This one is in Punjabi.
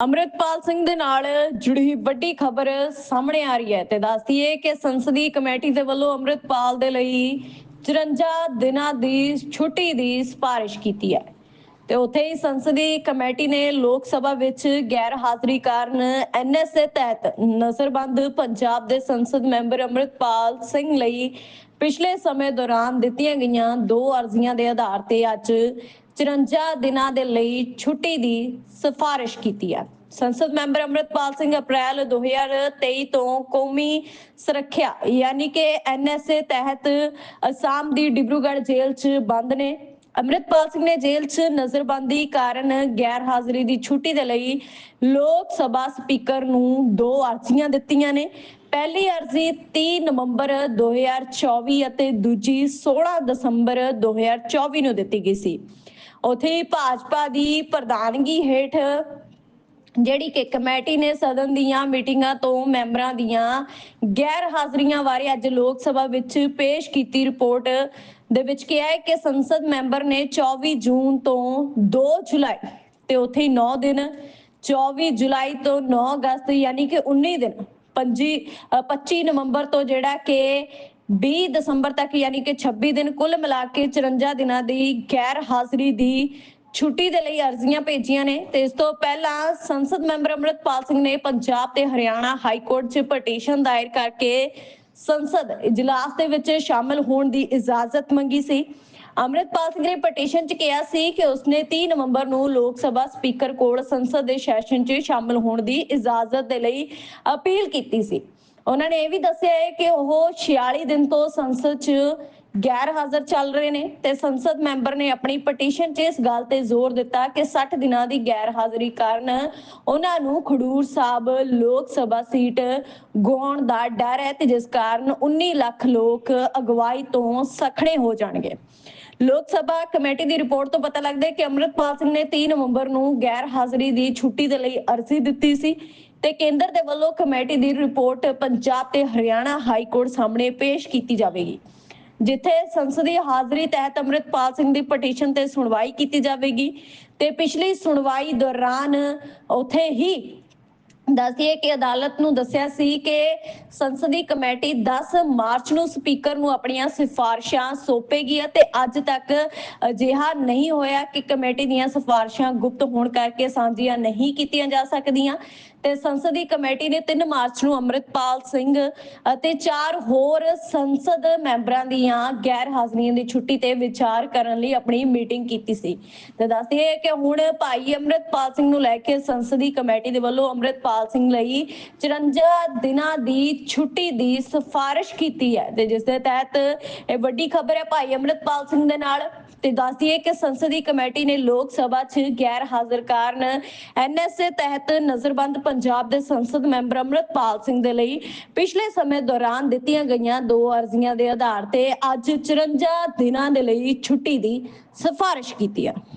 ਅੰਮ੍ਰਿਤਪਾਲ ਸਿੰਘ ਦੇ ਨਾਲ ਜੁੜੀ ਵੱਡੀ ਖਬਰ ਸਾਹਮਣੇ ਆ ਰਹੀ ਹੈ ਤੇ ਦੱਸਦੀ ਹੈ ਕਿ ਸੰਸਦੀ ਕਮੇਟੀ ਦੇ ਵੱਲੋਂ ਅੰਮ੍ਰਿਤਪਾਲ ਦੇ ਲਈ 54 ਦਿਨਾਂ ਦੀ ਛੁੱਟੀ ਦੀ ਸਿਫਾਰਿਸ਼ ਕੀਤੀ ਹੈ। ਤੇ ਉੱਥੇ ਹੀ ਸੰਸਦੀ ਕਮੇਟੀ ਨੇ ਲੋਕ ਸਭਾ ਵਿੱਚ ਗੈਰ ਹਾਜ਼ਰੀ ਕਾਰਨ ਐਨਐਸਏ ਤਹਿਤ ਨਜ਼ਰਬੰਦ ਪੰਜਾਬ ਦੇ ਸੰਸਦ ਮੈਂਬਰ ਅੰਮ੍ਰਿਤਪਾਲ ਸਿੰਘ ਲਈ ਪਿਛਲੇ ਸਮੇਂ ਦੌਰਾਨ ਦਿੱਤੀਆਂ ਗਈਆਂ ਦੋ ਅਰਜ਼ੀਆਂ ਦੇ ਆਧਾਰ ਤੇ ਅੱਜ 54 ਦਿਨਾਂ ਦੇ ਲਈ ਛੁੱਟੀ ਦੀ ਸਿਫਾਰਿਸ਼ ਕੀਤੀ ਹੈ। ਸੰਸਦ ਮੈਂਬਰ ਅੰਮ੍ਰਿਤਪਾਲ ਸਿੰਘ ਅਪ੍ਰੈਲ 2023 ਤੋਂ ਕੌਮੀ ਸੁਰੱਖਿਆ ਯਾਨੀ ਕਿ ਐਨਐਸਏ ਤਹਿਤ ਅਸਾਮ ਦੀ ਡਿਬਰੂਗੜ੍ਹ ਜੇਲ੍ਹ 'ਚ ਬੰਦ ਨੇ। ਅੰਮ੍ਰਿਤਪਾਲ ਸਿੰਘ ਨੇ ਜੇਲ੍ਹ 'ਚ ਨਜ਼ਰਬੰਦੀ ਕਾਰਨ ਗੈਰ ਹਾਜ਼ਰੀ ਦੀ ਛੁੱਟੀ ਦੇ ਲਈ ਲੋਕ ਸਭਾ ਸਪੀਕਰ ਨੂੰ ਦੋ ਅਰਜ਼ੀਆਂ ਦਿੱਤੀਆਂ ਨੇ। ਪਹਿਲੀ ਅਰਜ਼ੀ 30 ਨਵੰਬਰ 2024 ਅਤੇ ਦੂਜੀ 16 ਦਸੰਬਰ 2024 ਨੂੰ ਦਿੱਤੀ ਗਈ ਸੀ। ਉਥੇ ਭਾਜਪਾ ਦੀ ਪ੍ਰਧਾਨਗੀ ਹੇਠ ਜਿਹੜੀ ਕਿ ਕਮੇਟੀ ਨੇ ਸਦਨ ਦੀਆਂ ਮੀਟਿੰਗਾਂ ਤੋਂ ਮੈਂਬਰਾਂ ਦੀਆਂ ਗੈਰ ਹਾਜ਼ਰੀਆਂ ਬਾਰੇ ਅੱਜ ਲੋਕ ਸਭਾ ਵਿੱਚ ਪੇਸ਼ ਕੀਤੀ ਰਿਪੋਰਟ ਦੇ ਵਿੱਚ ਕਿਹਾ ਹੈ ਕਿ ਸੰਸਦ ਮੈਂਬਰ ਨੇ 24 ਜੂਨ ਤੋਂ 2 ਜੁਲਾਈ ਤੇ ਉੱਥੇ ਹੀ 9 ਦਿਨ 24 ਜੁਲਾਈ ਤੋਂ 9 ਅਗਸਤ ਯਾਨੀ ਕਿ 19 ਦਿਨ ਪੰਜੀ ਅ, 25 ਨਵੰਬਰ ਤੋਂ ਜਿਹੜਾ ਕਿ 20 ਦਸੰਬਰ ਤੱਕ ਯਾਨੀ ਕਿ 26 ਦਿਨ ਕੁੱਲ ਮਿਲਾ ਕੇ 54 ਦਿਨਾਂ ਦੀ ਗੈਰ ਹਾਜ਼ਰੀ ਦੀ ਛੁੱਟੀ ਦੇ ਲਈ ਅਰਜ਼ੀਆਂ ਭੇਜੀਆਂ ਨੇ ਤੇ ਇਸ ਤੋਂ ਪਹਿਲਾਂ ਸੰਸਦ ਮੈਂਬਰ ਅੰਮ੍ਰਿਤਪਾਲ ਸਿੰਘ ਨੇ ਪੰਜਾਬ ਤੇ ਹਰਿਆਣਾ ਹਾਈ ਕੋਰਟ 'ਚ ਪਟੀਸ਼ਨ ਦਾਇਰ ਕਰਕੇ ਸੰਸਦ ਇਜਲਾਸ ਦੇ ਵਿੱਚ ਸ਼ਾਮਲ ਹੋਣ ਦੀ ਇਜਾਜ਼ਤ ਮੰਗੀ ਸੀ। ਅੰਮ੍ਰਿਤਪਾਲ ਸਿੰਘ ਨੇ ਪਟੀਸ਼ਨ 'ਚ ਕਿਹਾ ਸੀ ਕਿ ਉਸਨੇ 30 ਨਵੰਬਰ ਨੂੰ ਲੋਕ ਸਭਾ ਸਪੀਕਰ ਕੋਲ ਸੰਸਦ ਦੇ ਸੈਸ਼ਨ 'ਚ ਸ਼ਾਮਲ ਹੋਣ ਦੀ ਇਜਾਜ਼ਤ ਦੇ ਲਈ ਅਪੀਲ ਕੀਤੀ ਸੀ। ਉਹਨਾਂ ਨੇ ਇਹ ਵੀ ਦੱਸਿਆ ਹੈ ਕਿ ਉਹ 46 ਦਿਨ ਤੋਂ ਸੰਸਦ 'ਚ ਗੈਰ ਹਾਜ਼ਰ ਚੱਲ ਰਹੇ ਨੇ ਤੇ ਸੰਸਦ ਮੈਂਬਰ ਨੇ ਆਪਣੀ ਪਟੀਸ਼ਨ 'ਚ ਇਸ ਗੱਲ ਤੇ ਜ਼ੋਰ ਦਿੱਤਾ ਕਿ 60 ਦਿਨਾਂ ਦੀ ਗੈਰ ਹਾਜ਼ਰੀ ਕਾਰਨ ਉਹਨਾਂ ਨੂੰ ਖਡੂਰ ਸਾਹਿਬ ਲੋਕ ਸਭਾ ਸੀਟ ਗਵਾਉਣ ਦਾ ਡਰ ਹੈ ਤੇ ਜਿਸ ਕਾਰਨ 19 ਲੱਖ ਲੋਕ ਅਗਵਾਈ ਤੋਂ ਸਖਣੇ ਹੋ ਜਾਣਗੇ। ਲੋਕ ਸਭਾ ਕਮੇਟੀ ਦੀ ਰਿਪੋਰਟ ਤੋਂ ਪਤਾ ਲੱਗਦਾ ਹੈ ਕਿ ਅੰਮ੍ਰਿਤਪਾਲ ਸਿੰਘ ਨੇ 3 ਨਵੰਬਰ ਨੂੰ ਗੈਰ ਹਾਜ਼ਰੀ ਦੀ ਛੁੱਟੀ ਦੇ ਲਈ ਅਰਜ਼ੀ ਦਿੱਤੀ ਸੀ ਤੇ ਕੇਂਦਰ ਦੇ ਵੱਲੋਂ ਕਮੇਟੀ ਦੀ ਰਿਪੋਰਟ ਪੰਜਾਬ ਤੇ ਹਰਿਆਣਾ ਹਾਈ ਕੋਰਟ ਸਾਹਮਣੇ ਪੇਸ਼ ਕੀਤੀ ਜਾਵੇਗੀ, ਜਿੱਥੇ ਸੰਸਦੀ ਹਾਜ਼ਰੀ ਤਹਿਤ ਅੰਮ੍ਰਿਤਪਾਲ ਸਿੰਘ ਦੀ ਪਟੀਸ਼ਨ ਤੇ ਸੁਣਵਾਈ ਕੀਤੀ ਜਾਵੇਗੀ ਤੇ ਪਿਛਲੀ ਸੁਣਵਾਈ ਦੌਰਾਨ ਉਥੇ ਹੀ ਦੱਸਿਏ ਕਿ ਅਦਾਲਤ ਨੂੰ ਦੱਸਿਆ ਸੀ ਕਿ ਸੰਸਦੀ ਕਮੇਟੀ 10 ਮਾਰਚ ਨੂੰ ਸਪੀਕਰ ਨੂੰ ਆਪਣੀਆਂ ਸਿਫਾਰਿਸ਼ਾਂ ਸੌਪੇਗੀ ਅਤੇ ਅੱਜ ਤੱਕ ਅਜਿਹਾ ਨਹੀਂ ਹੋਇਆ ਕਿ ਕਮੇਟੀ ਦੀਆਂ ਸਿਫਾਰਿਸ਼ਾਂ ਗੁਪਤ ਹੋਣ ਕਰਕੇ ਸਾਂਝੀਆਂ ਨਹੀਂ ਕੀਤੀਆਂ ਜਾ ਸਕਦੀਆਂ। ਤੇ ਸੰਸਦੀ ਕਮੇਟੀ ਨੇ 3 ਮਾਰਚ ਨੂੰ ਅੰਮ੍ਰਿਤਪਾਲ ਸਿੰਘ ਅਤੇ ਚਾਰ ਹੋਰ ਸੰਸਦ ਮੈਂਬਰਾਂ ਦੀਆਂ ਗੈਰ ਹਾਜ਼ਰੀਆਂ ਦੀ ਛੁੱਟੀ ਤੇ ਵਿਚਾਰ ਕਰਨ ਲਈ ਆਪਣੀ ਮੀਟਿੰਗ ਕੀਤੀ ਸੀ। ਤੇ ਦੱਸਦੀ ਕਿ ਹੁਣ ਭਾਈ ਅੰਮ੍ਰਿਤਪਾਲ ਸਿੰਘ ਨੂੰ ਲੈ ਕੇ ਸੰਸਦੀ ਕਮੇਟੀ ਦੇ ਵੱਲੋਂ ਅੰਮ੍ਰਿਤਪਾਲ ਸਿੰਘ ਲਈ 54 ਦਿਨਾਂ ਦੀ ਛੁੱਟੀ ਦੀ ਸਿਫਾਰਿਸ਼ ਕੀਤੀ ਹੈ ਤੇ ਜਿਸ ਦੇ ਤਹਿਤ ਇਹ ਵੱਡੀ ਖਬਰ ਹੈ ਭਾਈ ਅੰਮ੍ਰਿਤਪਾਲ ਸਿੰਘ ਦੇ ਨਾਲ। ਤੇ ਦੱਸਦੀ ਹੈ ਕਿ ਸੰਸਦੀ ਕਮੇਟੀ ਨੇ ਲੋਕ ਸਭਾ 'ਚ ਗੈਰ ਹਾਜ਼ਰ ਕਾਰਨ ਐਨਐਸਏ ਤਹਿਤ ਨਜ਼ਰਬੰਦ ਪੰਜਾਬ ਦੇ ਸੰਸਦ ਮੈਂਬਰ ਅੰਮ੍ਰਿਤਪਾਲ ਸਿੰਘ ਦੇ ਲਈ ਪਿਛਲੇ ਸਮੇਂ ਦੌਰਾਨ ਦਿੱਤੀਆਂ ਗਈਆਂ ਦੋ ਅਰਜ਼ੀਆਂ ਦੇ ਆਧਾਰ ਤੇ ਅੱਜ 54 ਦਿਨਾਂ ਦੇ ਲਈ ਛੁੱਟੀ ਦੀ ਸਿਫਾਰਿਸ਼ ਕੀਤੀ ਹੈ।